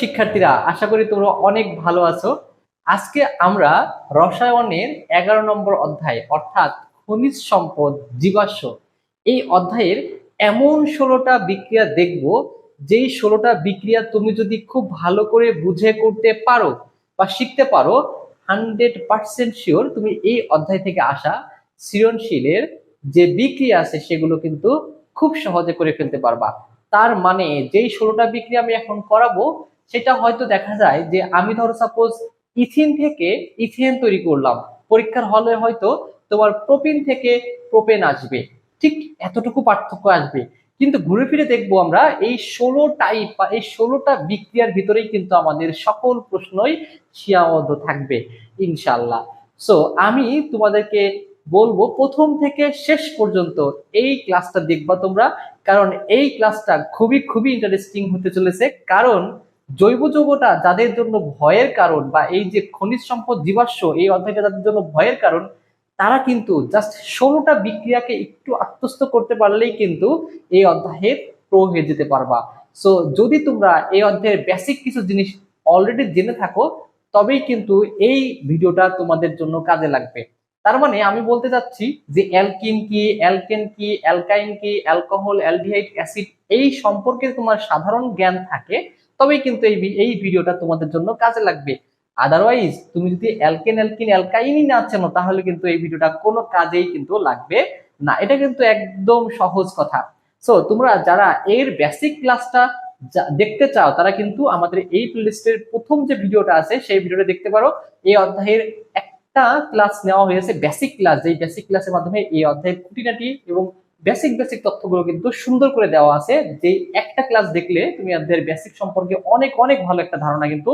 শিক্ষার্থীরা, আশা করি তোমরা অনেক ভালো আছো। আজকে আমরা রসায়নের এগারো নম্বর অধ্যায়, অর্থাৎ খনিজ সম্পদ, জীবাশ্ম, এই অধ্যায়ের এমন ষোলোটা বিক্রিয়া দেখব, যেই ষোলোটা বিক্রিয়া তুমি যদি খুব ভালো করে বুঝে করতে পারো বা শিখতে পারো, হান্ড্রেড পার্সেন্ট শিওর তুমি এই অধ্যায় থেকে আসা সৃজনশীলের যে বিক্রিয়া আছে সেগুলো কিন্তু খুব সহজে করে ফেলতে পারবা। তার মানে যেই ষোলোটা বিক্রিয়া আমি এখন করাবো সেটা হয়তো দেখা যায় যে আমি ধরো সাপোজ ইথিন থেকে ইথেন তৈরি করলাম। পরীক্ষার হলে হয়তো তোমার প্রোপিন থেকে প্রোপেন আসবে। ঠিক এতটুকু পার্থক্য আসবে। কিন্তু ঘুরে ফিরে দেখব আমরা এই ষোলো টাইপ বা এই ষোলোটা বিক্রিয়ার ভিতরেই কিন্তু আমাদের সকল প্রশ্নই সীমাবদ্ধ থাকবে ইনশাল্লাহ সো আমি তোমাদেরকে বলব প্রথম থেকে শেষ পর্যন্ত এই ক্লাসটা দেখবা তোমরা। কারণ এই ক্লাসটা খুবই খুবই ইন্টারেস্টিং হতে চলেছে। কারণ জৈব যৌগটা যাদের জন্য ভয়ের কারণ বা এই যে খনিজ সম্পদ জীবাশ্ম, এই অধ্যায়টা যাদের জন্য ভয়ের কারণ, তারা কিন্তু জাস্ট ষোলোটা বিক্রিয়াকে একটু আত্মস্থ করতে পারলেই কিন্তু এই অধ্যায়ে প্রো হয়ে যেতে পারবা। সো যদি তোমরা এই অধ্যায়ের বেসিক কিছু জিনিস অলরেডি জেনে থাকো, তবেই কিন্তু এই ভিডিওটা তোমাদের জন্য কাজে লাগবে। তার মানে আমি বলতে চাচ্ছি যে অ্যালকিন কি, অ্যালকেন কি, অ্যালকাইন কি, অ্যালকোহল, অ্যালডিহাইড অ্যাসিড এই সম্পর্কে তোমার সাধারণ জ্ঞান থাকে তবেই কিন্তু এই এই ভিডিওটা তোমাদের জন্য কাজে লাগবে। আদারওয়াইজ তুমি যদি অ্যালকেন অ্যালকিন অ্যালকাইনই না চেনো, তাহলে কিন্তু এই ভিডিওটা কোনো কাজেই কিন্তু লাগবে না। এটা কিন্তু একদম সহজ কথা। সো তোমরা যারা এর বেসিক ক্লাসটা দেখতে চাও, তারা কিন্তু আমাদের এই প্লেলিস্টের প্রথম যে ভিডিওটা আছে, সেই ভিডিওটা দেখতে পারো। এই অধ্যায়ের একটা ক্লাস নেওয়া হয়েছে বেসিক ক্লাস যেই বেসিক ক্লাসের মাধ্যমে এই অধ্যায়ের খুঁটিনাটি এবং বেসিক বেসিক তথ্যগুলো কিন্তু সুন্দর করে দেওয়া আছে। যে একটা ক্লাস দেখলে তুমি অধ্যায়ের বেসিক সম্পর্কে অনেক অনেক ভালো একটা ধারণা কিন্তু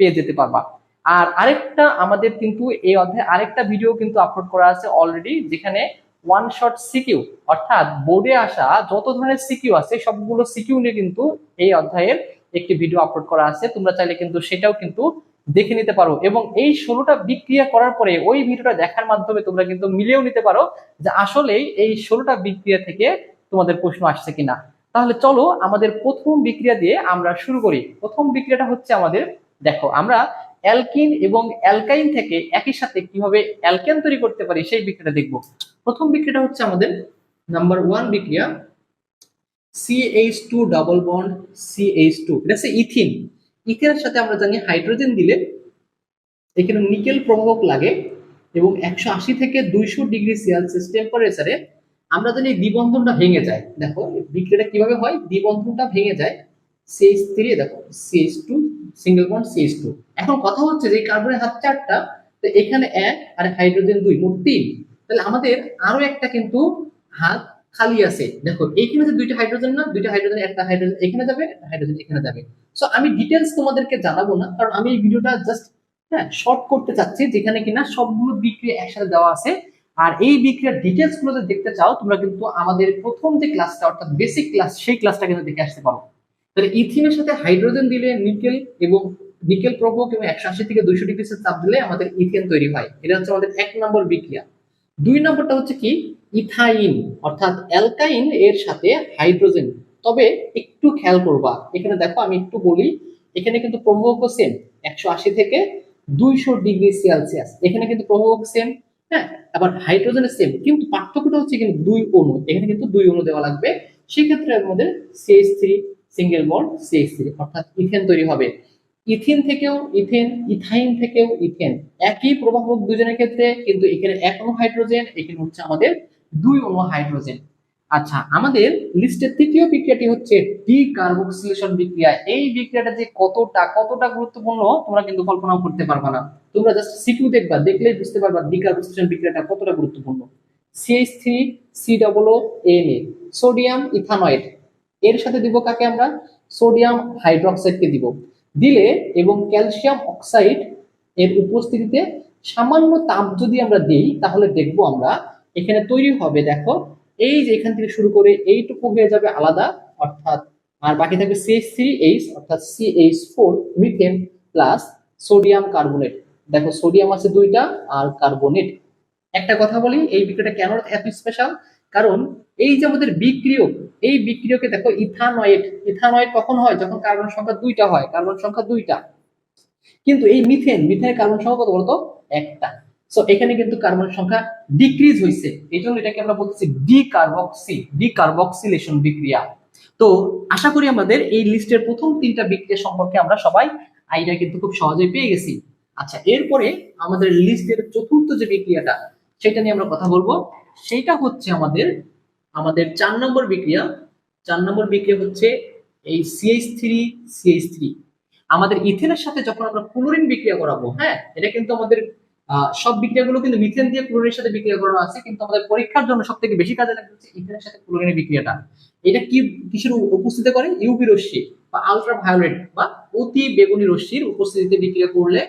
পেয়ে যেতে পারবা। আর আরেকটা আমাদের কিন্তু এই অধ্যায়ে আরেকটা ভিডিও কিন্তু আপলোড করা আছে অলরেডি যেখানে ওয়ান শট সিকিউ অর্থাৎ বোর্ডে আসা যত ধরনের সিকিউ আছে, সবগুলো সিকিউ নিয়ে কিন্তু এই অধ্যায়ের একটি ভিডিও আপলোড করা আছে। তোমরা চাইলে কিন্তু সেটাও কিন্তু দেখে নিতে পারো এবং এই ষোলোটা বিক্রিয়া করার পরে ওই ভিডিওটা দেখার মাধ্যমে তোমরা কিন্তু মিলিয়েও নিতে পারো যে আসলেই এই ষোলোটা বিক্রিয়া থেকে তোমাদের প্রশ্ন আসছে কিনা। তাহলে চলো আমাদের প্রথম বিক্রিয়া দিয়ে আমরা শুরু করি। প্রথম বিক্রিয়াটা হচ্ছে আমাদের, দেখো, আমরা অ্যালকিন এবং অ্যালকাইন থেকে একই সাথে কীভাবে অ্যালকেন তৈরি করতে পারি সেই বিক্রিয়াটা দেখব। প্রথম বিক্রিয়াটা হচ্ছে আমাদের নাম্বার ওয়ান বিক্রিয়া two double bond CH two এটা হচ্ছে ইথিন। ইথিনের সাথে আমরা জানি হাইড্রোজেন দিলে এখানে নিকেল প্রভাবক লাগে এবং একশো আশি থেকে দুইশো ডিগ্রি সেলসিয়াস টেম্পারেচারে আমরা জানি দ্বিবন্ধনটা ভেঙে যায়। দেখো বিক্রিয়াটা কীভাবে হয়? দ্বিবন্ধনটা ভেঙে যায় সিএইচ থ্রি দেখো CH two single bond CH two এখন কথা হচ্ছে যে কার্বনের হাত চারটা তো এখানে এক আর হাইড্রোজেন দুই, মোট তিন। তাহলে আমাদের আরও একটা কিন্তু হাত খালি আছে। দেখো, এইখানে যে দুইটা হাইড্রোজেন না, দুইটা হাইড্রোজেন একটা হাইড্রোজেন এখানে যাবে, একটা হাইড্রোজেন এখানে যাবে। সো আমি ডিটেলস তোমাদেরকে জানাব না, কারণ আমি এই ভিডিওটা জাস্ট হ্যাঁ শর্ট করতে চাচ্ছি, যেখানে কিনা সবগুলো বিক্রিয়া একসাথে দেওয়া আছে। আর এই বিক্রিয়ার ডিটেলসগুলো যদি দেখতে চাও, তোমরা কিন্তু আমাদের প্রথম যে ক্লাসটা অর্থাৎ বেসিক ক্লাস সেই ক্লাসটা কিন্তু দেখে আসতে পারো। তাহলে ইথিনের সাথে হাইড্রোজেন দিলে নিকেল এবং নিকেল প্রভোক এবং একশো আশি থেকে দুইশো ডিগ্রি চাপ দিলে আমাদের ইথেন তৈরি হয়। এটা হচ্ছে আমাদের এক নম্বর বিক্রিয়া। দুই নম্বরটা হচ্ছে কি? ইথাইন, অর্থাৎ অ্যালকাইন এর সাথে হাইড্রোজেন। তবে একটু খেয়াল করবা, এখানে দেখো আমি একটু বলি, এখানে কিন্তু প্রভাবক সেম একশো আশি থেকে দুইশো ডিগ্রি সেলসিয়াস। এখানে কিন্তু প্রভাবক সেম হ্যাঁ আবার হাইড্রোজেনের সেম, কিন্তু পার্থক্যটা হচ্ছে কিন্তু দুই অণু, এখানে কিন্তু দুই অণু দেওয়া লাগবে। সেক্ষেত্রে আমাদের CH three, single bond CH three, অর্থাৎ ইথেন তৈরি হবে। ইথিন থেকেও ইথেন, ইথাইন থেকেও ইথেন। একই প্রভাবক দুজনের ক্ষেত্রে কিন্তু এখানে এক অণু হাইড্রোজেন, এখানে হচ্ছে আমাদের দুই অণু হাইড্রোজেন। আচ্ছা আমাদের লিস্টের তৃতীয় বিক্রিয়াটি হচ্ছে ডি কার্বক্সিলেশন বিক্রিয়া। এই বিক্রিয়াটা যে কতটা কতটা গুরুত্বপূর্ণ, তোমরা কিন্তু কল্পনাও করতে পারবা না। তোমরা জাস্ট সিকিউ দেখবা, দেখলেই বুঝতে পারবা ডি কার্বক্সিলেশন বিক্রিয়াটা কতটা গুরুত্বপূর্ণ। CH three C double N A sodium ethanoate এর সাথে দিব কাকে আমরা? সোডিয়াম হাইড্রোক্সাইডকে দিব। দিলে এবং ক্যালসিয়াম অক্সাইড এর উপস্থিতিতে সামান্য তাপ যদি আমরা দিই, তাহলে দেখব আমরা এখানে তৈরি হবে, দেখো, এই যে এখান থেকে শুরু করে এইটুকু হয়ে যাবে আলাদা, অর্থাৎ, আর বাকি থাকবে সিএইচ থ্রি এইচ অর্থাৎ CH four methane plus sodium carbonate দেখো সোডিয়াম আছে দুইটা আর কার্বনেট একটা কথা বলি, এই বিক্রিয়াটা কেন এত স্পেশাল কারণ এই যে আমাদের বিক্রিয়ক এই বিক্রিয়কে দেখো ইথানয়েড ইথানয়েড কখন হয়? যখন কার্বন সংখ্যা দুইটা হয় কার্বন সংখ্যা দুইটা। কিন্তু এই মিথেন মিথেনের কার্বন সংখ্যা কত বলতো? একটা। সো এখানে কিন্তু কার্বনের সংখ্যা ডিক্রিজ হয়েছে এই জন্য এটাকে আমরা বলতেছি ডিকার্বক্সি ডিকার্বক্সিলেশন বিক্রিয়া। তো, আশা করি আমাদের এই লিস্টের প্রথম তিনটা বিক্রিয়া সম্পর্কে আমরা সবাই আইডিয়া কিন্তু খুব সহজেই পেয়ে গেছি। আচ্ছা এরপরে আমাদের লিস্টের চতুর্থ যে বিক্রিয়াটা, সেটা নিয়ে আমরা কথা বলব। সেইটা হচ্ছে আমাদের আমাদের চার নম্বর বিক্রিয়া। চার নম্বর বিক্রিয়া হচ্ছে এই সিএইচ থ্রি সিএইচ থ্রি আমাদের ইথেনের সাথে যখন আমরা ক্লোরিন বিক্রিয়া করাবো হ্যাঁ এটা কিন্তু আমাদের সব বিক্রিয়াগুলো কিন্তু মিথেন দিয়ে ক্লোরিনের সাথে বিক্রিয়া করানো আছে, কিন্তু আমাদের পরীক্ষার জন্য সব থেকে বেশি কাজে লাগবে হচ্ছে ইথেনের সাথে ক্লোরিনের বিক্রিয়াটা। এটা কি কিসের উপস্থিতি করে? ইউভি রশ্মি বা আলট্রা ভায়োলেট বা অতি বেগুনি রশ্মির উপস্থিতিতে বিক্রিয়া করলে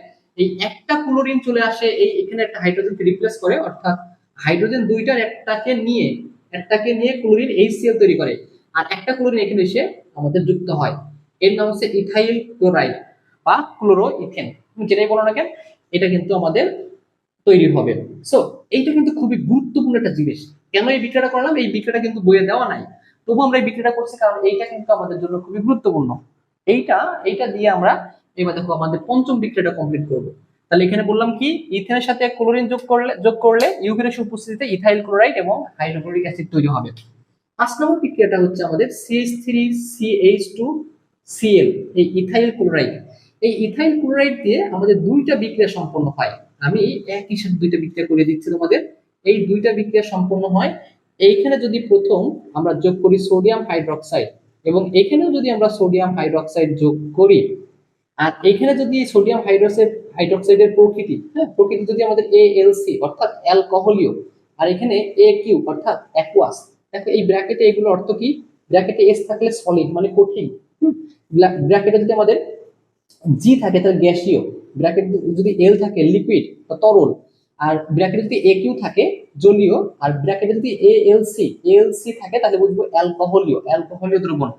এই একটা ক্লোরিন চলে আসে, এই এখানে একটা হাইড্রোজেনকে রিপ্লেস করে, অর্থাৎ হাইড্রোজেন দুইটার একটাকে নিয়ে একটাকে নিয়ে ক্লোরিন এইচসিএল তৈরি করে, আর একটা ক্লোরিন এখানে এসে আমাদের যুক্ত হয়। এর নাম হচ্ছে ইথাইল ক্লোরাইড বা ক্লোরো ইথেন যেটাই বলো না কেন, এটা কিন্তু আমাদের তৈরি হবে। সো এইটা কিন্তু খুবই গুরুত্বপূর্ণ একটা জিনিস। কেন এই বিক্রিয়াটা করলাম? এই বিক্রিয়াটা কিন্তু বইয়ে দেওয়া নাই। তবু আমরা এই বিক্রিয়াটা করছি কারণ এইটা কিন্তু আমাদের জন্য খুবই গুরুত্বপূর্ণ। এইটা এইটা দিয়ে আমরা এবার দেখো আমাদের পঞ্চম বিক্রিয়াটা কমপ্লিট করব। তাহলে এখানে বললাম কি, ইথেনের সাথে ক্লোরিন যোগ করলে যোগ করলে ইউভেনের উপস্থিতিতে ইথাইল ক্লোরাইড এবং হাইড্রোক্লোরিক অ্যাসিড তৈরি হবে। পাঁচ নম্বর বিক্রিয়াটা হচ্ছে আমাদের CH three CH two Cl এই ইথাইল ক্লোরাইড। এই ইথাইল ক্লোরাইড দিয়ে আমাদের দুইটা বিক্রিয়া সম্পন্ন হয়। আমি একই সাথে দুইটা বিক্রিয়া করে দিচ্ছি তোমাদের। এই দুইটা বিক্রিয়া সম্পন্ন হয়। এইখানে যদি প্রথম আমরা যোগ করি সোডিয়াম হাইড্রক্সাইড এবং এখানেও যদি আমরা সোডিয়াম হাইড্রক্সাইড যোগ করি, আর এখানে যদি সোডিয়াম হাইড্রক্সাইড, হাইড্রক্সাইডের প্রকৃতি হ্যাঁ প্রকৃতি যদি আমাদের এ এল সি অর্থাৎ অ্যালকোহলীয়, আর এখানে এ কিউ অর্থাৎ অ্যাকুয়াস দেখো এই ব্র্যাকেটে এগুলো অর্থ কি? ব্র্যাকেটে এস থাকলে সলিড মানে কঠিন। ব্র্যাকেটে যদি আমাদের জি থাকে তাহলে গ্যাসীয়। ব্র্যাকেট যদি এল থাকে লিকুইড বা তরল, আর ব্র্যাকেটে যদি এ কিউ থাকে, জলীয়, আর ব্র্যাকেটে যদি এ এল সি এল সি থাকে, তাহলে বুঝব অ্যালকোহলীয় অ্যালকোহলীয় দ্রবণ।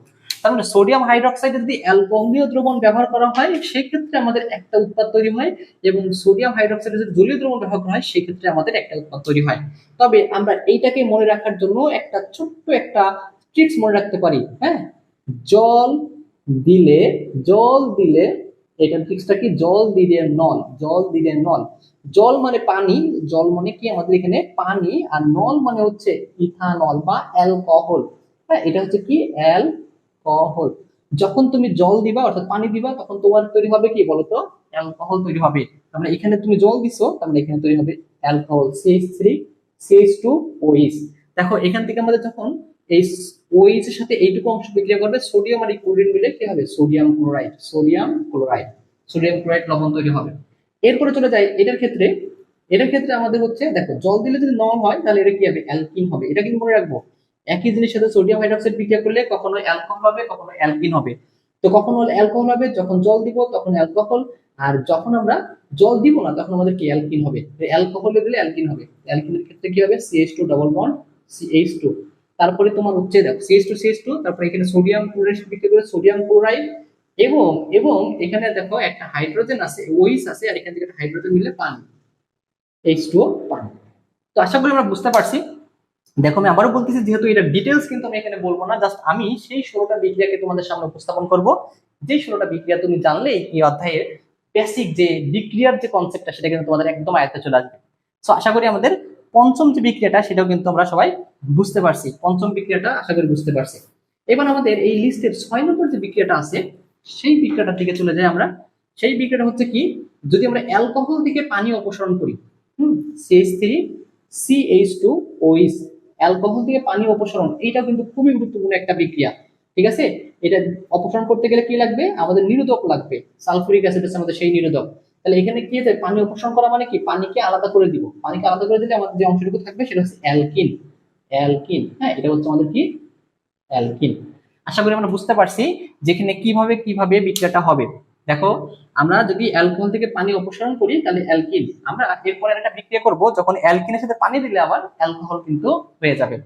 তার মানে সোডিয়াম হাইড্রক্সাইডে যদি অ্যালকোহলীয় দ্রবণ ব্যবহার করা হয়, সেক্ষেত্রে আমাদের একটা উৎপাদ তৈরি হয়, এবং সোডিয়াম হাইড্রক্সাইডে যদি জলীয় দ্রবণ ব্যবহার করা হয়, সেক্ষেত্রে আমাদের একটা উৎপাদ তৈরি হয়। তবে আমরা এইটাকে মনে রাখার জন্য একটা ছোট্ট একটা ট্রিক্স মনে রাখতে পারি হ্যাঁ? জল দিলে জল দিলে এটার ট্রিক্সটা কি? জল দিলে নল, জল দিলে নল। জল মানে পানি, জল মানে কি? আমাদের এখানে পানি, আর নল মানে হচ্ছে ইথানল বা অ্যালকোহল। হ্যাঁ এটা হচ্ছে কি? অ্যালকোহল। যখন তুমি জল দিবা, অর্থাৎ পানি দিবা, তখন তোমার তৈরি হবে কি বলতো? অ্যালকোহল তৈরি হবে। তার মানে এখানে তুমি জল দিছো, তার মানে এখানে তৈরি হবে alcohol CH three CH two ওইস দেখো, এখান থেকে আমাদের যখন এই ওইচ এর সাথে এইটুকু অংশ বিক্রিয়া করবে সোডিয়াম আর এই ক্লোরিন মিলে কি হবে? Sodium chloride sodium chloride sodium chloride লবণ তৈরি হবে। এরপরে চলে যায় এটার ক্ষেত্রে এটার ক্ষেত্রে আমাদের হচ্ছে, দেখো, জল দিলে যদি নল হয়, তাহলে এটা কি হবে? অ্যালকিন হবে। এটা কিন্তু মনে রাখব, একই জিনিসের সাথে সোডিয়াম হাইড্রোক্সাইড বিক্রিয়া করলে কখনো অ্যালকোহল হবে, কখনো অ্যালকিন হবে। তো কখনো অ্যালকোহল হবে? যখন জল দিব, তখন অ্যালকোহল আর যখন আমরা জল দিব না, তখন আমাদের কি? অ্যালকিন হবে। অ্যালকোহল দিলে অ্যালকিন হবে। অ্যালকিনের ক্ষেত্রে কি হবে? CH two double bond CH two তারপরে তোমার হচ্ছে দেখো সিএইচ টু সিএইচ টু তারপরে এখানে সোডিয়াম ক্লোরাইড বিক্রিয়া করে সোডিয়াম ক্লোরাইড এবং এবং এখানে দেখো একটা হাইড্রোজেন আছে ওইস আছে, আর এখান থেকে একটা হাইড্রোজেন মিলে পানি এইচ টু পানি। তো আশা করি আমরা বুঝতে পারছি। দেখো, আমি আবারও বলতেছি, যেহেতু এটা ডিটেলস কিন্তু আমি এখানে বলব না জাস্ট আমি সেই ষোলোটা বিক্রিয়াকে তোমাদের সামনে উপস্থাপন করব। যে ষোলোটা বিক্রিয়া তুমি জানলে এই অধ্যায়ের বেসিক যে বিক্রিয়ার যে কনসেপ্টটা সেটা কিন্তু তোমাদের একদম আয়ত্তে চলে আসবে। সো আশা করি আমাদের পঞ্চম যে বিক্রিয়াটা, সেটাও কিন্তু আমরা সবাই বুঝতে পারছি। পঞ্চম বিক্রিয়াটা আশা করি বুঝতে পারছি। এবার আমাদের এই লিস্টের ছয় নম্বর যে বিক্রিয়াটা আছে, সেই বিক্রিয়াটার দিকে চলে যাই আমরা। সেই বিক্রিয়াটা হচ্ছে কি, যদি আমরা অ্যালকোহল থেকে পানি অপসারণ করি, হুম CH three CH two OH alcohol থেকে পানি অপসারণ এইটা কিন্তু খুবই গুরুত্বপূর্ণ একটা বিক্রিয়া। ঠিক আছে? এটা অপসারণ করতে গেলে কি লাগবে? আমাদের নিরোধক লাগবে। সালফুরিক অ্যাসিড আছে আমাদের সেই নিরোধক। তাহলে এখানে কি আছে পানি অপসারণ করা মানে কি? পানিকে আলাদা করে দিব। পানিকে আলাদা করে দিলে আমাদের যে অংশটুকু থাকবে সেটা হচ্ছে অ্যালকিন। অ্যালকিন হ্যাঁ এটা হচ্ছে আমাদের কি? অ্যালকিন। আশা করি আমরা বুঝতে পারছি যেখানে কীভাবে কীভাবে বিক্রিয়াটা হবে। দেখো, আমরা যদি অ্যালকোহল থেকে পানি অপসারণ করি, তাহলে অ্যালকিন। আমরা এরপরে একটা বিক্রিয়া করব, যখন অ্যালকিনের সাথে পানি দিলে আবার অ্যালকোহল কিন্তু হয়ে যাবে।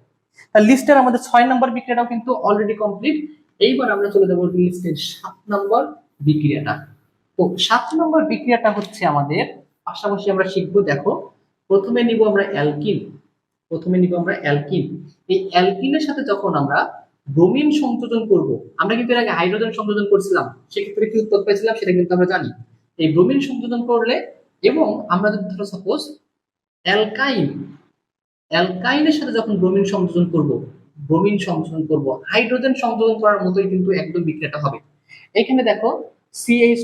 তাহলে লিস্টের আমাদের ছয় নম্বর বিক্রিয়াটাও কিন্তু অলরেডি কমপ্লিট এইবার আমরা চলে যাব লিস্টের সাত নম্বর বিক্রিয়াটা। তো সাত নম্বর বিক্রিয়াটা হচ্ছে আমাদের। পাশাপাশি আমরা শিখব, দেখো, প্রথমে নিব আমরা অ্যালকিন। প্রথমে নিব আমরা অ্যালকিন। এই অ্যালকিনের সাথে যখন আমরা ব্রোমিন সংযোজন করব, আমরা কিন্তু এর আগে হাইড্রোজেন সংযোজন করছিলাম, সেক্ষেত্রে কি উত্তর পেয়েছিলাম সেটা কিন্তু আমরা জানি। এই ব্রোমিন সংযোজন করলে এবং আমরা যদি ধরো সাপোজ অ্যালকাইন, অ্যালকাইনের সাথে যখন ব্রোমিন সংযোজন করব, ব্রোমিন সংযোজন করব, হাইড্রোজেন সংযোজন করার মতোই কিন্তু একদম বিক্রিয়াটা হবে। এখানে দেখো সিএইচ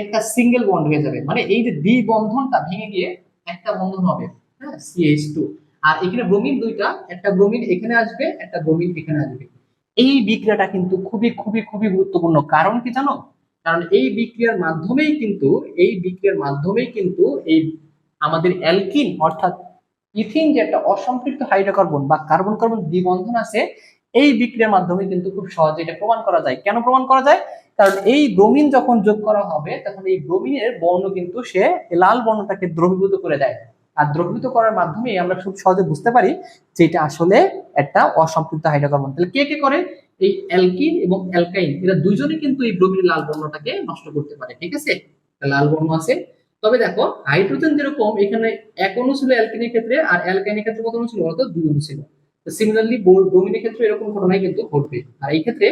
একটা সিঙ্গেল বন্ড হয়ে যাবে। মানে এই যে দ্বি বন্ধনটা ভেঙে গিয়ে একটা বন্ধন হবে হ্যাঁ আর এখানে ব্রোমিন দুইটা, একটা ব্রোমিন এখানে আসবে, একটা ব্রোমিন এখানে আসবে। এই বিক্রিয়াটা কিন্তু খুবই খুবই খুবই গুরুত্বপূর্ণ। কারণ কি জানো? কারণ এই বিক্রিয়ার মাধ্যমেই কিন্তু, এই বিক্রিয়ার মাধ্যমেই কিন্তু এই আমাদের অ্যালকিন, অর্থাৎ ইথিন যে একটা অসম্পৃক্ত হাইড্রোকার্বন বা কার্বন কার্বন দ্বিবন্ধন আছে, এই বিক্রিয়ার মাধ্যমে কিন্তু খুব সহজে এটা প্রমাণ করা যায়। কেন প্রমাণ করা যায়? কারণ এই ব্রোমিন যখন যোগ করা হবে, তখন এই ব্রোমিনের বর্ণ কিন্তু সে লাল বর্ণটাকে দ্রবীভূত করে দেয়। আর দ্রবীভূত করার মাধ্যমে আমরা খুব সহজে বুঝতে পারি যে এটা আসলে একটা অসম্পৃক্ত হাইড্রোকার্বন। তাহলে কে কে করে? এই অ্যালকিন এবং অ্যালকাইন, এরা দুইজনে কিন্তু এই ব্রোমিনের লাল বর্ণটাকে নষ্ট করতে পারে, ঠিক আছে? লাল বর্ণ আছে। তবে দেখো, হাইড্রোজেন যেরকম, এখানে এক অণু ছিল অ্যালকিনের ক্ষেত্রে, আর অ্যালকাইনের ক্ষেত্রে কত অণু ছিল বলতো? দুই অণু ছিল। সিমিলারলি ব্রোমিনের ক্ষেত্রে এরকম ঘটনাই কিন্তু ঘটবে। আর এই ক্ষেত্রে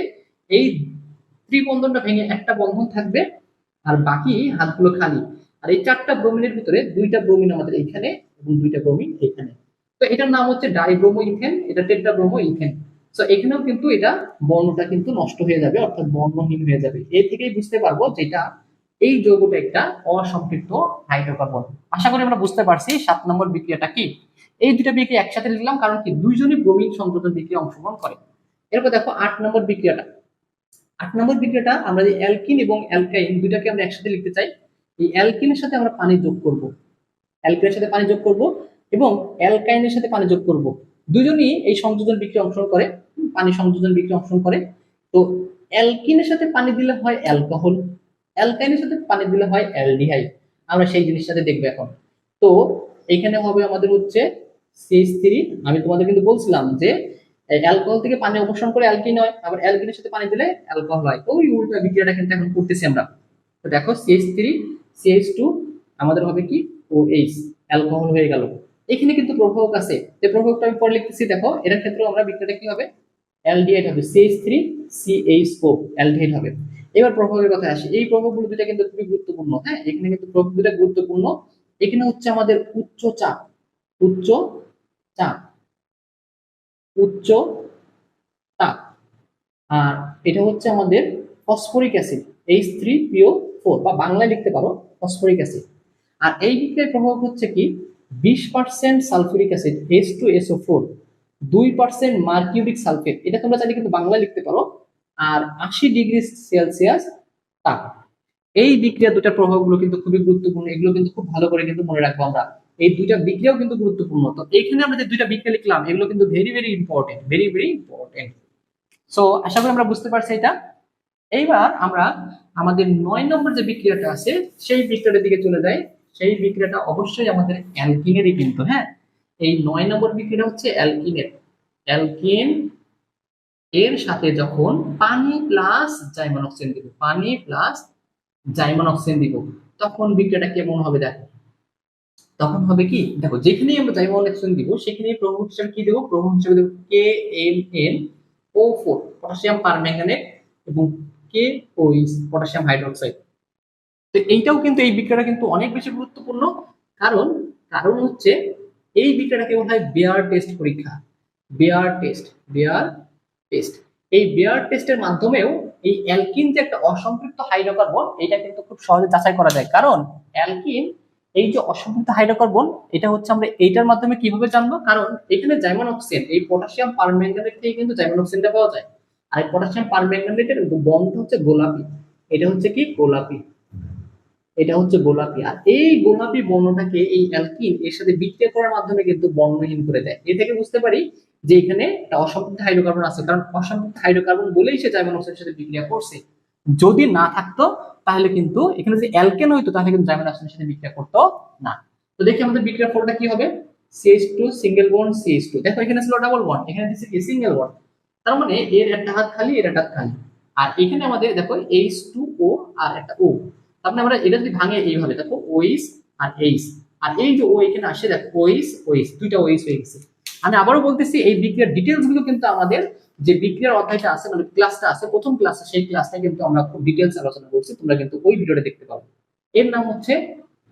এই ত্রিবন্ধনটা ভেঙে একটা বন্ধন থাকবে, আর বাকি হাতগুলো খালি। আর এই চারটা ব্রোমিনের ভিতরে দুইটা ব্রোমিন আমাদের এখানে এবং দুইটা ব্রোমিন এখানে। তো এটার নাম হচ্ছে ডাইব্রোমো ইথেন এটা টেট্রাব্রোমো ইথেন তো এখানেও কিন্তু এটা বর্ণটা কিন্তু নষ্ট হয়ে যাবে, অর্থাৎ বর্ণহীন হয়ে যাবে। এর থেকেই বুঝতে পারব যেটা এই যৌগটা একটা অসম্পৃক্ত হাইড্রোকার্বন। আশা করি আমরা বুঝতে পারছি সাত নম্বর বিক্রিয়াটা কি। এই দুটা বিক্রিয়া একসাথে লিখলাম কারণ কি দুইজনই ব্রোমিন সংযোজন বিক্রিয়া অংশগ্রহণ করে। এরপর দেখো আট নম্বর বিক্রিয়াটা। আট নম্বর বিক্রিয়াটা আমরা যে অ্যালকিন এবং অ্যালকাইন দুটাকে আমরা একসাথে লিখতে চাই। এই অ্যালকিনের সাথে আমরা পানি যোগ করব। অ্যালকিনের সাথে পানি যোগ করব এবং অ্যালকাইনের সাথে পানি যোগ করব। দুজনই এই সংযোজন বিক্রিয়া অংশগ্রহণ করে, পানি সংযোজন বিক্রিয়া অংশগ্রহণ করে। তো অ্যালকিনের সাথে পানি দিলে হয় অ্যালকোহল, অ্যালকাইনের সাথে পানি দিলে হয় অ্যালডিহাইড। আমরা সেই জিনিসটাতে দেখব এখন। তো এখানে হবে আমাদের হচ্ছে সিএইচ থ্রি আমি তোমাদের কিন্তু বলছিলাম যে অ্যালকোহল থেকে পানি অপসারণ করে অ্যালকিন হয়, আবার অ্যালকিনের সাথে পানি দিলে অ্যালকোহল হয়। ওই উল্টা বিক্রিয়াটা কিন্তু এখন করতেছি আমরা। তো দেখো সিএইচ থ্রি সিএইচ টু আমাদের হবে কি? ও এইচ অ্যালকোহল হয়ে গেল। এখানে কিন্তু প্রভাবক আছে। যে প্রভাবকটা আমি পরে লিখতেছি, দেখো, এটার ক্ষেত্রে আমরা বিক্রিয়াটা কি হবে? অ্যালডিহাইড হবে। CH three CH O aldehyde হবে। এবার প্রভাবের কথা আসে। এই প্রভাবগুলো দুটা কিন্তু খুবই গুরুত্বপূর্ণ হ্যাঁ? এখানে কিন্তু প্রভাব দুটা গুরুত্বপূর্ণ। এখানে হচ্ছে আমাদের উচ্চ চাপ। উচ্চ চাপ। উচ্চ তাপ। আর এটা হচ্ছে আমাদের phosphoric acid H three PO four বা বাংলায় লিখতে পারো ফসফরিক অ্যাসিড। আর এই বিক্রিয়ার প্রভাব হচ্ছে কি? বিশ percent sulphuric acid H two SO four দুই পার্সেন্ট মার্কিউরিক সালফেট, এটা তোমরা চাইলে কিন্তু বাংলায় লিখতে পারো। আর আশি ডিগ্রি সেলসিয়াস তাপ। এই বিক্রিয়া দুটার প্রভাবগুলো কিন্তু খুবই গুরুত্বপূর্ণ, এগুলো কিন্তু খুব ভালো করে কিন্তু মনে রাখব আমরা। এই দুইটা বিক্রিয়াও কিন্তু গুরুত্বপূর্ণ। তো এখানে আমরা যে দুইটা বিক্রিয়া লিখলাম, এগুলো কিন্তু very very important very very important so আশা করি আমরা বুঝতে পারছি এটা। এইবার আমরা আমাদের নয় নম্বর যে বিক্রিয়াটা আছে, সেই বিক্রিয়াটার দিকে চলে যাই। সেই বিক্রিয়াটা অবশ্যই আমাদের অ্যালকিনেরই কিন্তু হ্যাঁ? এই নয় নম্বর বিক্রিয়াটা হচ্ছে অ্যালকিনের। অ্যালকিন এর সাথে যখন পানি প্লাস জাইমন অক্সিজেন দিব, পানি প্লাস জাইমন অক্সিজেন দিব, তখন বিক্রিয়াটা কেমন হবে দেখো। তখন হবে কি? দেখো, যেখানেই আমরা জাইমন অক্সিজেন দিব, সেখানেই প্রভাব কি দেবো? প্রভাব হিসেবে দেবো কে M N O four potassium permanganate এবং কে ওইস পটাশিয়াম হাইড্রোক্সাইড তো এইটাও কিন্তু, এই বিক্রিয়াটা কিন্তু অনেক বেশি গুরুত্বপূর্ণ। কারণ কারণ হচ্ছে, এই বিক্রিয়াটাকে বলা হয় বেয়ার টেস্ট পরীক্ষা। বেয়ার টেস্ট বেয়ার টেস্ট এই বেয়ার টেস্টের মাধ্যমেও এই অ্যালকিন যে একটা অসম্পৃক্ত হাইড্রোকার্বন এটা কিন্তু খুব সহজে যাচাই করা যায়। কারণ অ্যালকিন এই যে অসম্পৃক্ত হাইড্রোকার্বন, এটা হচ্ছে আমরা এইটার মাধ্যমে কীভাবে জানব? কারণ এখানে জাইমন অক্সিজেন এই পটাশিয়াম পারম্যাঙ্গানেট থেকে কিন্তু জাইমন অক্সিজেনটা পাওয়া যায়। আর এই পটাশিয়াম পারম্যাঙ্গানেটের বন্ধ হচ্ছে গোলাপি। এটা হচ্ছে কি? গোলাপি। এটা হচ্ছে গোলাপি। আর এই গোলাপি বর্ণটাকে এই অ্যালকিন এর সাথে বিক্রিয়া করার মাধ্যমে কিন্তু বর্ণহীন করে দেয়। এ থেকে বুঝতে পারি যে এখানে একটা অসম্পৃক্ত হাইড্রোকার্বন আছে। কারণ অসম্পৃক্ত হাইড্রোকার্বন বলেই সে জাইমন অক্সাইডের সাথে বিক্রিয়া করছে। যদি না থাকতো, তাহলে কিন্তু এখানে যে অ্যালকেন হইতো, তাহলে কিন্তু জাইমন অক্সাইডের সাথে বিক্রিয়া করতো না। তো দেখি আমাদের বিক্রিয়ার ফলটা কি হবে? CH two single bond CH two দেখো, এখানে ছিল ডাবল বন্ড এখানে দিচ্ছে কি? সিঙ্গেল বন্ড তার মানে এর একটা হাত খালি, এর একটা হাত খালি। আর এখানে আমাদের, দেখো এইচ টু ও আর একটা ও তার মানে আমরা এটা যদি ভাঙে এইভাবে, দেখো ওইস আর এইস আর এই যে ও এখানে আসে, দেখো ওইস ওইস দুইটা ওইস হয়ে গেছে। আমি আবারও বলতেছি, এই বিক্রিয়ার ডিটেলসগুলো কিন্তু আমাদের যে বিক্রিয়ার অধ্যায়টা আছে মানে ক্লাসটা আছে, প্রথম ক্লাসে সেই ক্লাসটা কিন্তু আমরা খুব ডিটেলস আলোচনা করছি, তোমরা কিন্তু ওই ভিডিওটা দেখতে পাবো এর নাম হচ্ছে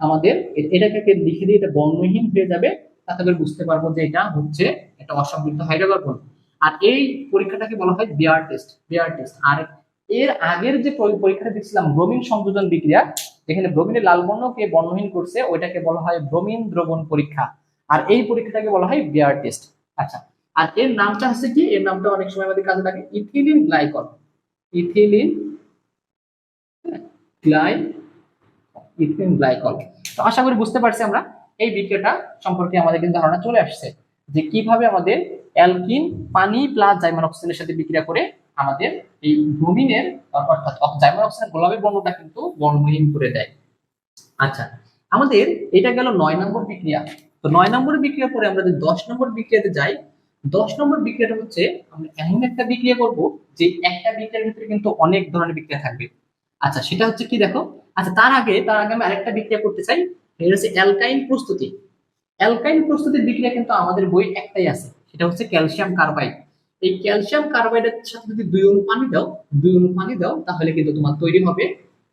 আমাদের এটাকে লিখে দিয়ে এটা বর্ণহীন হয়ে যাবে, তাতে করে বুঝতে পারব যে এটা হচ্ছে একটা অসংযুক্ত হাইড্রোকার্বন আর এই পরীক্ষাটাকে বলা হয় বিয়ার টেস্ট বিয়ার টেস্ট আর এর আগের যে পরীক্ষাটা দেখছিলাম, ব্রোমিন সংযোজন বিক্রিয়া, যেখানে ব্রোমিনের লাল বর্ণকে বর্ণহীন করছে, ওইটাকে বলা হয় ব্রোমিন দ্রবণ পরীক্ষা। আর এই পরীক্ষাটাকে বলা হয় বিয়ার টেস্ট আচ্ছা আর এর নামটা হচ্ছে কি? এর নামটা অনেক সময় আমাদের কাজে লাগে, ইথিলিন গ্লাইকল ইথিলিন গ্লাই, ইথিলিন গ্লাইকল তো আশা করি বুঝতে পারছি আমরা এই বিক্রিয়াটা সম্পর্কে আমাদের কিন্তু ধারণা চলে আসছে যে কীভাবে আমাদের অ্যালকিন, পানি প্লাস জাইমান অক্সিজেনের সাথে বিক্রিয়া করে আমাদের এই ব্রোমিনের, অর্থাৎ জাইমান অক্সিজেন গোলাপী বর্ণটা কিন্তু বর্ণহীন করে দেয়। আচ্ছা আমাদের এটা গেল নয় নম্বর বিক্রিয়া। তো নয় নম্বর বিক্রিয়ার পরে আমরা যদি দশ নম্বর বিক্রিয়াতে যাই দশ নম্বর বিক্রিয়াটা হচ্ছে, আমরা এমন একটা বিক্রিয়া করব যে একটা বিক্রিয়ার ভিতরে কিন্তু অনেক ধরনের বিক্রিয়া থাকবে। আচ্ছা সেটা হচ্ছে কি দেখো? আচ্ছা তার আগে তার আগে আমি আরেকটা বিক্রিয়া করতে চাই। এটা হচ্ছে অ্যালকাইন প্রস্তুতি। অ্যালকাইন প্রস্তুতির বিক্রিয়া কিন্তু আমাদের বই একটাই আছে। সেটা হচ্ছে ক্যালসিয়াম কার্বাইড। এই ক্যালসিয়াম কার্বাইডের সাথে যদি দুই অণু পানি দাও, দুই অণু পানি দাও, তাহলে কিন্তু তোমার তৈরি হবে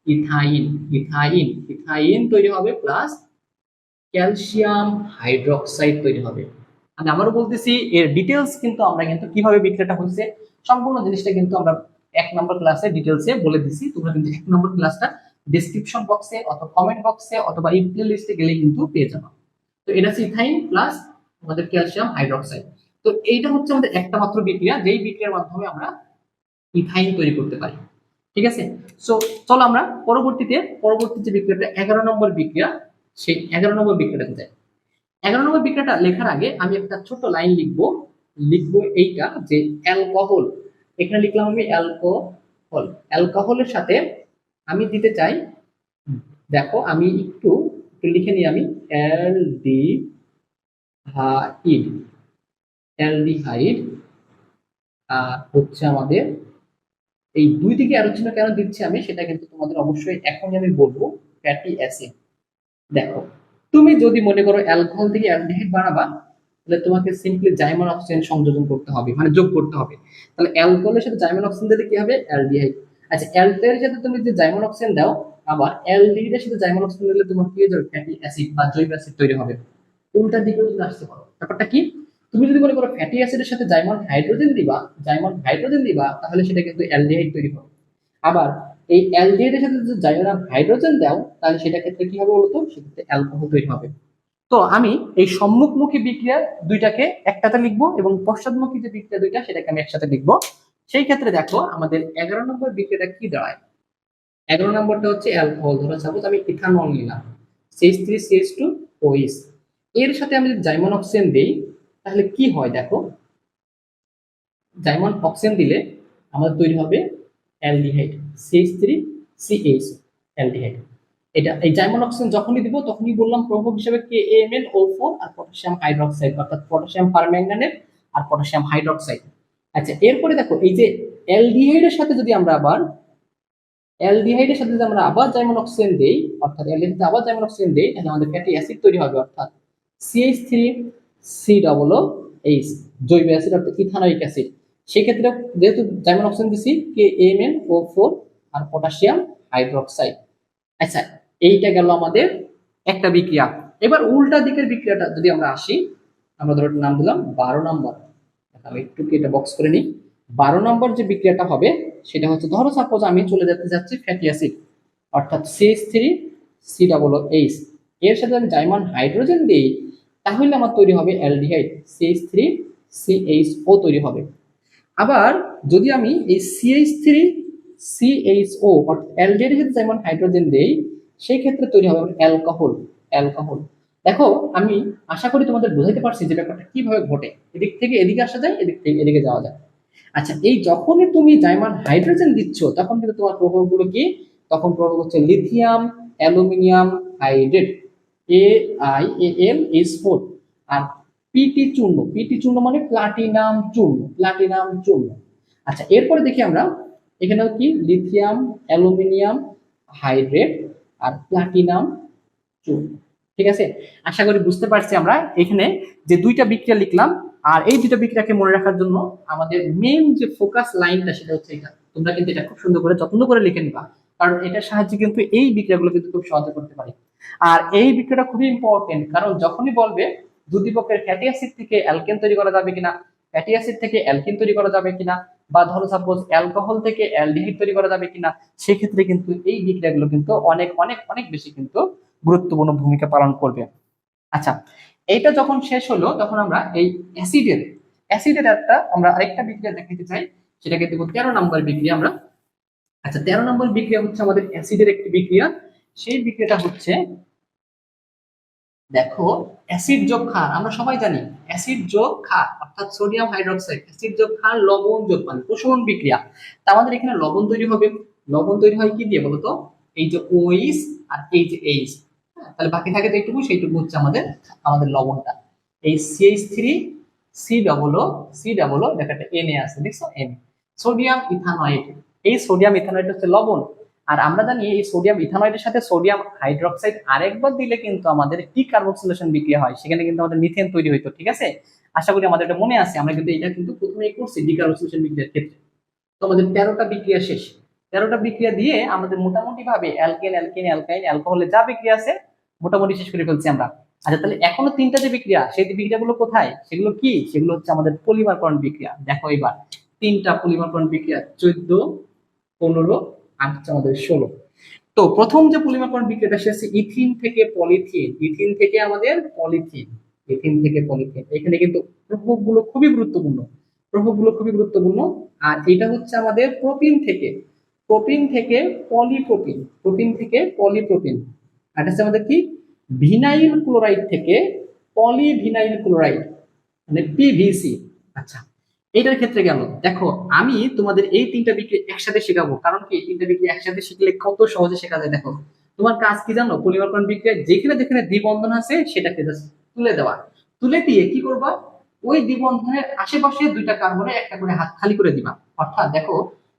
ইথাইন। ইথাইন ইথাইন তৈরি হবে প্লাস ক্যালসিয়াম হাইড্রোক্সাইড তৈরি হবে। আমি আবারও বলতেছি, এর ডিটেলস কিন্তু আমরা কিন্তু কীভাবে বিক্রিয়াটা হচ্ছে, সম্পূর্ণ জিনিসটা কিন্তু আমরা এক নম্বর ক্লাসে ডিটেলসে বলে দিছি। তোমরা কিন্তু এক নম্বর ক্লাসটা ডেসক্রিপশন বক্সে অথবা কমেন্ট বক্সে অথবা এই প্লে লিস্টে গেলে কিন্তু পেয়ে যাবে। তো এটা ইথাইন প্লাস আমাদের ক্যালসিয়াম হাইড্রোক্সাইড তো এইটা হচ্ছে আমাদের একটা মাত্র বিক্রিয়া, যেই বিক্রিয়ার মাধ্যমে আমরা ইথাইন তৈরি করতে পারি। ঠিক আছে? সো চলো আমরা পরবর্তীতে, পরবর্তী যে বিক্রিয়াটা, এগারো নম্বর বিক্রিয়া, সেই এগারো নম্বর বিক্রিয়াটাতে যাই। এগারো নম্বর বিক্রিয়াটা লেখার আগে আমি একটা ছোট লাইন লিখব। লিখব এইটা যে অ্যালকোহল এখানে লিখলাম আমি অ্যালকোহল অ্যালকোহলের সাথে আমি দিতে চাই, দেখো আমি একটু লিখে নিই আমি এল ডি হাইড অ্যালডিহাইড আর হচ্ছে আমাদের, এই দুই দিকে অ্যারো চিহ্ন কেন দিচ্ছি আমি, সেটা কিন্তু তোমাদের অবশ্যই এখনই আমি বলব ফ্যাটি অ্যাসিড দেখো তুমি যদি মনে করো অ্যালকোহল থেকে অ্যালডিহাইড বানাবা তাহলে তোমাকে সিম্পলি জাইমন অক্সিজেন সংযোজন করতে হবে মানে যোগ করতে হবে। তাহলে অ্যালকোহলের সাথে জাইমন অক্সিজেন দিলে কি হবে? অ্যালডিহাইড আচ্ছা অ্যালডিহাইডের সাথে তুমি যে জাইমন অক্সিজেন দাও, আবার অ্যালডিহাইডের সাথে জাইমন অক্সিজেন দিলে তোমার কি হয়ে যাবে? ফ্যাটি অ্যাসিড বা জৈব অ্যাসিড তৈরি হবে। উল্টা দিকেও তুমি আসতে পারো। ব্যাপারটা কি? তুমি যদি মনে করো ফ্যাটি অ্যাসিডের সাথে জাইমন হাইড্রোজেন দিবা, জাইমন হাইড্রোজেন দিবা, তাহলে সেটা কিন্তু অ্যালডিহাইড তৈরি হবে। আবার এই অ্যালডিহাইডের সাথে যদি জাইমন হাইড্রোজেন দাও, তাহলে সেটা ক্ষেত্রে কি হবে বলতো? সেক্ষেত্রে অ্যালকোহল তৈরি হবে। তো আমি এই সম্মুখমুখী বিক্রিয়া দুইটাকে একটাতে লিখব এবং পশ্চাৎমুখী যে বিক্রিয়া দুইটা, সেটাকে আমি একসাথে লিখব। সেই ক্ষেত্রে দেখো, আমাদের এগারো নম্বর বিক্রিয়াটা কি দাঁড়ায়? এগারো নম্বরটা হচ্ছে অ্যালকোহল। ধরো সাপোজ আমি ইথানল নিলাম সিএইচ থ্রি সিএইচ টু ওইস এর সাথে আমি যদি জাইমন অক্সিজেন দিই, তাহলে কি হয় দেখো? জাইমন অক্সিজেন দিলে আমাদের তৈরি হবে aldehyde. CH three CH aldehyde এটা, এই জাইমন অক্সিজেন যখনই দিব, তখনই বললাম প্রভাব হিসেবে K M L O four আর পটাশিয়াম হাইড্রোক্সাইড অর্থাৎ পটাশিয়াম পারম্যাঙ্গানেট আর পটাশিয়াম হাইড্রোক্সাইড আচ্ছা এরপরে দেখো, এই যে অ্যালডিহাইডের সাথে যদি আমরা আবার অ্যালডিহাইডের সাথে যদি আমরা আবার জাইমন অক্সিজেন দেই, অর্থাৎ অ্যালডিহাইডের সাথে আবার জাইমন অক্সিজেন দেই, তাহলে আমাদের ফ্যাটি অ্যাসিড তৈরি হবে, অর্থাৎ CH three C double H জৈব অ্যাসিড অর্থাৎ ইথানোয়িক অ্যাসিড সেক্ষেত্রে যেহেতু জাইমন অক্সিজেন দিছি K M N O four আর পটাশিয়াম হাইড্রোক্সাইড আচ্ছা এইটা গেল আমাদের একটা বিক্রিয়া। এবার উল্টা দিকের বিক্রিয়াটা যদি আমরা আসি, আমরা ধরো নাম দিলাম বারো নম্বর। আমি একটু এটা বক্স করে নিই। বারো নম্বর যে বিক্রিয়াটা হবে, সেটা হচ্ছে, ধরো সাপোজ আমি চলে যেতে যাচ্ছি ফ্যাটি অ্যাসিড অর্থাৎ CH three C double H এর সাথে আমি ডায়মন্ড হাইড্রোজেন দিই, তাহলে আমার তৈরি হবে aldehyde. CH three CH O তৈরি হবে। আবার যদি আমি এই সিএইচ থ্রি সিএইচও অর্থাৎ অ্যালডিহাইডের সাথে যেমন হাইড্রোজেন দেই সেই ক্ষেত্রে তৈরি হবে অ্যালকোহল অ্যালকোহল দেখো, আমি আশা করি তোমাদের বোঝাতে পারছি যে ব্যাপারটা কীভাবে ঘটে। এদিক থেকে এদিকে আসা যায়, এদিক থেকে এদিকে যাওয়া যায়। আচ্ছা এই যখনই তুমি জাইমান হাইড্রোজেন দিচ্ছ, তখন কিন্তু তোমার প্রভাবগুলো কি? তখন প্রভাব হচ্ছে lithium aluminium hydrate A I A M H four R PT চূর্ণ। পিটি চূর্ণ মানে প্লাটিনাম চূর্ণ প্লাটিনাম চূর্ণ। আচ্ছা এরপরে দেখি আমরা এখানেও কি? লিথিয়াম অ্যালুমিনিয়াম হাইড্রেট আর প্লাটিনাম চূর্ণ ঠিক আছে? আশা করি বুঝতে পারছি আমরা এখানে যে দুইটা বিক্রিয়া লিখলাম। আর এই দুটো বিক্রিয়াকে মনে রাখার জন্য আমাদের মেন যে ফোকাস লাইনটা সেটা হচ্ছে এটা। তোমরা কিন্তু এটা খুব সুন্দর করে, যত্ন করে লিখে নিবা। কারণ এটার সাহায্যে কিন্তু এই বিক্রিয়াগুলো কিন্তু খুব সহজে করতে পারি। আর এই বিক্রিয়াটা খুবই ইম্পর্টেন্ট কারণ যখনই বলবে, দুদীপকের ফ্যাটি অ্যাসিড থেকে অ্যালকেন তৈরি করা যাবে কিনা ফ্যাটি অ্যাসিড থেকে অ্যালকিন তৈরি করা যাবে কিনা বা ধরো সাপোজ অ্যালকোহল থেকে অ্যালডিহাইড তৈরি করা যাবে কিনা, সেক্ষেত্রে কিন্তু এই বিক্রিয়াগুলো কিন্তু অনেক অনেক অনেক বেশি কিন্তু গুরুত্বপূর্ণ ভূমিকা পালন করবে। আচ্ছা এইটা যখন শেষ হলো, তখন আমরা এই অ্যাসিডের অ্যাসিডের একটা আমরা আরেকটা বিক্রিয়া দেখাতে চাই, সেটাকে দেবো তেরো নম্বর বিক্রিয়া আমরা। আচ্ছা তেরো নম্বর বিক্রিয়া হচ্ছে আমাদের অ্যাসিডের একটি বিক্রিয়া। সেই বিক্রিয়াটা হচ্ছে, দেখো অ্যাসিড যোগ ক্ষার, আমরা সবাই জানি অ্যাসিড যোগ ক্ষার, অর্থাৎ সোডিয়াম হাইড্রোক্সাইড, অ্যাসিড যোগ ক্ষার, লবণ যোগ পানি প্রশমন বিক্রিয়া। তা আমাদের এখানে লবণ তৈরি হবে। লবণ তৈরি হয় কি দিয়ে বলতো? এই যে ওইস আর এই যে এইচ তাহলে বাকি থাকে তো এইটুকু, সেইটুকু হচ্ছে আমাদের আমাদের লবণটা। এই CH three C double O C double O দেখাটা এন এ আছে, দেখছ? N sodium ethanoate. এই সোডিয়াম ইথানয়েড হচ্ছে লবণ। আর আমরা জানি এই সোডিয়াম ইথানয়েডের সাথে সোডিয়াম হাইড্রোক্সাইড আরেকবার দিলে কিন্তু আমাদের টি কার্বক্সিলেশন বিক্রিয়া হয়। সেখানে কিন্তু আমাদের মিথেন তৈরি হইতো, ঠিক আছে? আশা করি আমাদের এটা মনে আছে। আমরা কিন্তু এটা কিন্তু প্রথমেই করছি ডিকার্বক্সিলেশন বিক্রিয়ার ক্ষেত্রে। তো আমাদের তেরোটা বিক্রিয়া শেষ। তেরোটা বিক্রিয়া দিয়ে আমাদের মোটামুটি ভাবে অ্যালকেন অ্যালকেন অ্যালকাইন অ্যালকোহলে যা বিক্রিয়া আছে, মোটামুটি শেষ করে ফেলছি আমরা। আচ্ছা তাহলে এখনও তিনটা যে বিক্রিয়া, সেই বিক্রিয়াগুলো কোথায়? সেগুলো কি? সেগুলো হচ্ছে আমাদের পলিমারকরণ বিক্রিয়া। দেখো এবার। তিনটা পলিমারকরণ বিক্রিয়া, চোদ্দ, পনেরো আর হচ্ছে আমাদের ষোলো। তো প্রথম যে পলিমারকরণ বিক্রিয়াটা সে হচ্ছে ইথিন থেকে পলিথিন। ইথিন থেকে আমাদের পলিথিন। ইথিন থেকে পলিথিন। এখানে কিন্তু প্রভাবগুলো খুবই গুরুত্বপূর্ণ। প্রভাবগুলো খুবই গুরুত্বপূর্ণ। আর এটা হচ্ছে আমাদের প্রোটিন থেকে। প্রোটিন থেকে পলিপ্রোটিন। প্রোটিন থেকে পলিপ্রোটিন। আর হচ্ছে আমাদের কি? ভিনাইল ক্লোরাইড থেকে পলিভিনাইল ক্লোরাইড মানে পিভিসি আচ্ছা এটার ক্ষেত্রে গেল, দেখো, আমি তোমাদের এই তিনটা বিক্রিয়া একসাথে শেখাবো। কারণ কি? এই তিনটা বিক্রি একসাথে শিখলে কত সহজে শেখা যায়, দেখো। তোমার কাজ কি জানো? পরিবর্তন বিক্রিয়া, যেখানে যেখানে দ্বিবন্ধন আছে সেটাকে তুলে দেওয়া। তুলে দিয়ে কি করবা? ওই দ্বিবন্ধনের আশেপাশে দুইটা কার্বনে একটা করে হাত খালি করে দিবা। অর্থাৎ দেখো,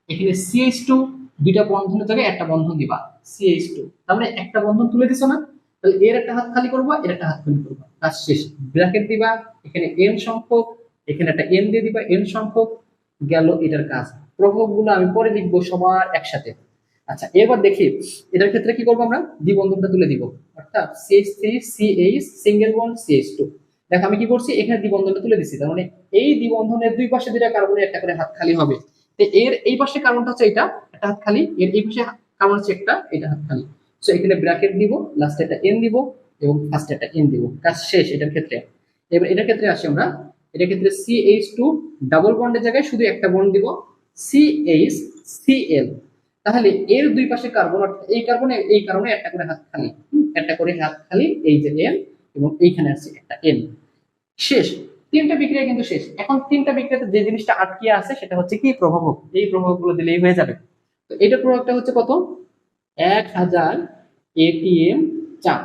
এখানে সিএইচ টু দুইটা বন্ধনের জায়গায় একটা বন্ধন দিবা সিএইচ টু তার মানে একটা বন্ধন তুলে দিছো না? তাহলে এর একটা হাত খালি করবা, এর একটা হাত খালি করবা। কাজ শেষ। ব্র্যাকেট দিবা, এখানে এম সংখ্যক এখানে একটা এন দিয়ে দিবা এন সংখ্যক গেল এটার কাজ। প্রভাবগুলো আমি পরে লিখব সবার একসাথে। আচ্ছা এবার দেখি, এটার ক্ষেত্রে কি করব আমরা? দ্বিবন্ধনটা তুলে দিব। অর্থাৎ CH three CH single bond CH two দেখো, আমি কি করছি? এখানে দ্বিবন্ধনটা তুলে দিচ্ছি তার মানে এই দ্বিবন্ধনের দুই পাশে দুইটা কার্বনের একটা করে হাত খালি হবে। তো এর এই পাশে কার্বনটা হচ্ছে এটা একটা হাত খালি। এর এই পাশে কার্বন হচ্ছে একটা এটা হাত খালি। সো এখানে ব্র্যাকেট দিব লাস্টে একটা এন দিব এবং ফার্স্টে একটা এন দিব। কাজ শেষ এটার ক্ষেত্রে। এবার এটার ক্ষেত্রে আসি আমরা এটার ক্ষেত্রে সিএইচ টু ডাবল বন্ডের জায়গায় শুধু একটা বন্ড দিব সিএইচ সিএল তাহলে এর দুই পাশে কার্বন এই কার্বনে এই কারণে একটা করে হাত খালি একটা করে হাত খালি, এই যে এন এবং এইখানে আছে একটা এন শেষ, তিনটা বিক্রিয়া কিন্তু শেষ। এখন তিনটা বিক্রিয়াতে যে জিনিসটা আটকে আছে, সেটা হচ্ছে কি প্রভাবক এই প্রভাবগুলো দিলেই হয়ে যাবে। তো এটার প্রভাবটা হচ্ছে কত? এক হাজার এটিএম চাপ,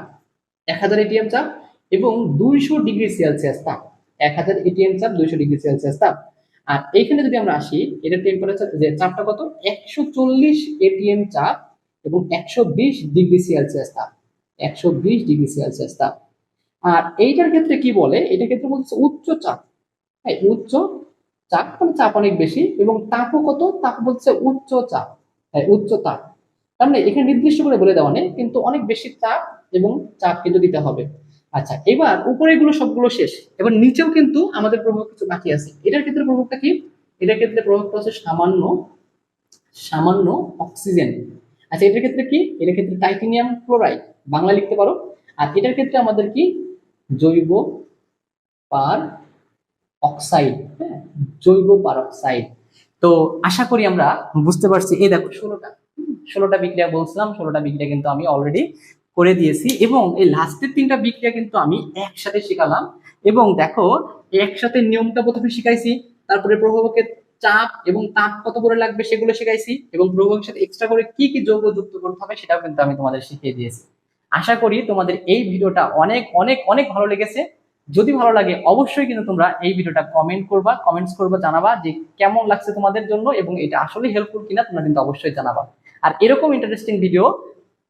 এক হাজার এটিএম চাপ এবং দুইশো ডিগ্রি সেলসিয়াস তাপ। এক হাজার এটিএম চাপ দুইশো ডিগ্রি সেলসিয়াস তাপ। আর এইখানে যদি আমরা আসি এটা টেম্পারেচার যে চাপটা কত? একশো চল্লিশ এটিএম চাপ এবং একশো বিশ ডিগ্রি সেলসিয়াস তাপ। একশো বিশ ডিগ্রি সেলসিয়াস তাপ। আর এইটার ক্ষেত্রে কি বলে? এটার ক্ষেত্রে বলছে উচ্চ চাপ। হ্যাঁ উচ্চ চাপ মানে চাপ অনেক বেশি এবং তাপও কত? তাপ বলছে উচ্চ চাপ। হ্যাঁ উচ্চ তাপ। তার মানে এখানে নির্দিষ্ট করে বলে দেওয়া নেই, কিন্তু অনেক বেশি চাপ এবং চাপ কিন্তু দিতে হবে। আচ্ছা এবার উপরে এগুলো সবগুলো শেষ। এবার নিচেও কিন্তু আমাদের প্রভাব কিছু বাকি আছে। এটার ক্ষেত্রে প্রভাবটা কি? এটার ক্ষেত্রে প্রভাবটা হচ্ছে সামান্য সামান্য অক্সিজেন। আচ্ছা এটার ক্ষেত্রে কি? এটার ক্ষেত্রে টাইটেনিয়াম ক্লোরাইড। বাংলা লিখতে পারো। আর এটার ক্ষেত্রে আমাদের কি? জৈব পার অক্সাইড হ্যাঁ? জৈব পার অক্সাইড। তো আশা করি আমরা বুঝতে পারছি। এই দেখো, ষোলোটা। ষোলোটা বিক্রিয়া বলছিলাম। ষোলোটা বিক্রিয়া কিন্তু আমি অলরেডি করে দিয়েছি এবং এই লাস্টের তিনটা বিক্রিয়া কিন্তু আমি একসাথে শেখালাম। এবং দেখো, একসাথে নিয়মটা প্রথমে শিখাইছি, তারপরে প্রভাবকের চাপ এবং তাপ কত করে লাগবে সেগুলো শিখাইছি এবং প্রভাবকের সাথে এক্সট্রা করে কি কি যৌগ যুক্ত করতে হবে সেটাও কিন্তু আমি তোমাদের শিখিয়ে দিয়েছি। আশা করি তোমাদের এই ভিডিওটা অনেক অনেক অনেক ভালো লেগেছে। যদি ভালো লাগে অবশ্যই কিন্তু তোমরা এই ভিডিওটা কমেন্ট করবা কমেন্টস করবা, জানাবা যে কেমন লাগছে তোমাদের জন্য এবং এটা আসলে হেল্পফুল কিনা তোমরা কিন্তু অবশ্যই জানাবা। আর এরকম ইন্টারেস্টিং ভিডিও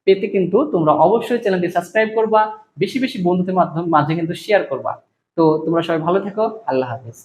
পেতে কিন্তু তোমরা অবশ্যই চ্যানেলটি সাবস্ক্রাইব করবা, বেশি বেশি বন্ধুদের মাধ্যমে, মাঝে কিন্তু শেয়ার করবা। তো তোমরা সবাই ভালো থেকো, আল্লাহ হাফেজ।